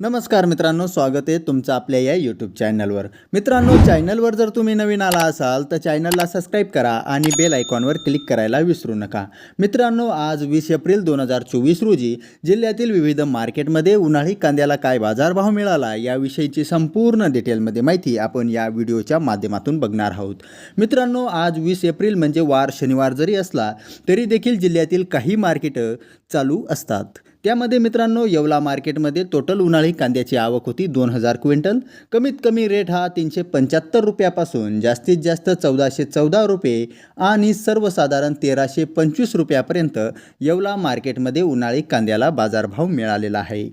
नमस्कार मित्रांनो स्वागत आहे तुमचं आपल्या या यूट्यूब चॅनलवर मित्रांनो चॅनलवर जर तुम्ही नवीन आला असाल तर चॅनलला सबस्क्राईब करा आणि बेल आयकॉनवर क्लिक करायला विसरू नका. मित्रांनो आज वीस एप्रिल दोन हजार चोवीस रोजी जिल्ह्यातील विविध मार्केटमध्ये उन्हाळी कांद्याला काय बाजारभाव मिळाला याविषयीची संपूर्ण डिटेलमध्ये माहिती आपण या व्हिडिओच्या माध्यमातून बघणार आहोत. मित्रांनो आज वीस एप्रिल म्हणजे वार शनिवार जरी असला तरी देखील जिल्ह्यातील काही मार्केटं चालू असतात. त्यामध्ये मित्रांनो येवला मार्केटमध्ये टोटल उन्हाळी कांद्याची आवक होती दोन हजार क्विंटल. कमीत कमी रेट हा तीनशे पंच्याहत्तर रुपयापासून जास्तीत जास्त चौदाशे चौदा रुपये आणि सर्वसाधारण तेराशे पंचवीस रुपयापर्यंत येवला मार्केटमध्ये उन्हाळी कांद्याला बाजारभाव मिळालेला आहे.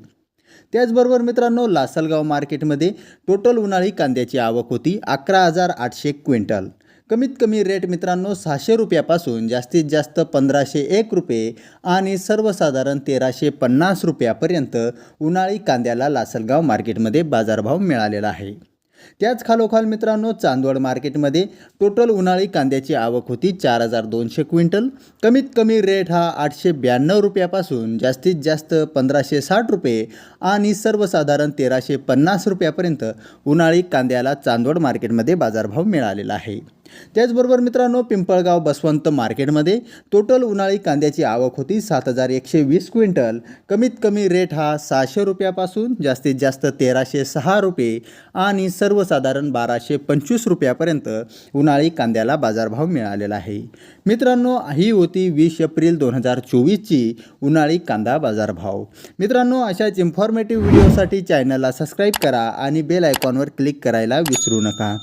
त्याचबरोबर मित्रांनो लासलगाव मार्केटमध्ये टोटल उन्हाळी कांद्याची आवक होती अकरा हजार आठशे क्विंटल. कमीत कमी रेट मित्रांनो सहाशे रुपयापासून जास्तीत जास्त पंधराशे एक रुपये आणि सर्वसाधारण तेराशे पन्नास रुपयापर्यंत उन्हाळी कांद्याला लासलगाव मार्केटमध्ये बाजारभाव मिळालेला आहे. त्याच खालोखाल मित्रांनो चांदवड मार्केटमध्ये टोटल उन्हाळी कांद्याची आवक होती चार हजार दोनशे क्विंटल. कमीत कमी रेट हा आठशे ब्याण्णव रुपयापासून जास्तीत जास्त पंधराशे साठ रुपये आणि सर्वसाधारण तेराशे पन्नास रुपयापर्यंत उन्हाळी कांद्याला चांदवड मार्केटमध्ये बाजारभाव मिळालेला आहे. त्याचबरोबर मित्रांनो पिंपळगाव बसवंत मार्केटमध्ये टोटल उन्हाळी कांद्याची आवक होती सात हजार एकशे वीस क्विंटल. कमीत कमी रेट हा सहाशे रुपयापासून जास्तीत जास्त तेराशे सहा रुपये आणि सर्वसाधारण बाराशे पंचवीस रुपयापर्यंत उन्हाळी कांद्याला बाजारभाव मिळालेला आहे. मित्रांनो ही होती वीस एप्रिल दोन हजार चोवीसची उन्हाळी कांदा बाजारभाव. मित्रांनो अशाच इन्फॉर्मेटिव्ह व्हिडिओसाठी चॅनलला सबस्क्राईब करा आणि बेल आयकॉनवर क्लिक करायला विसरू नका.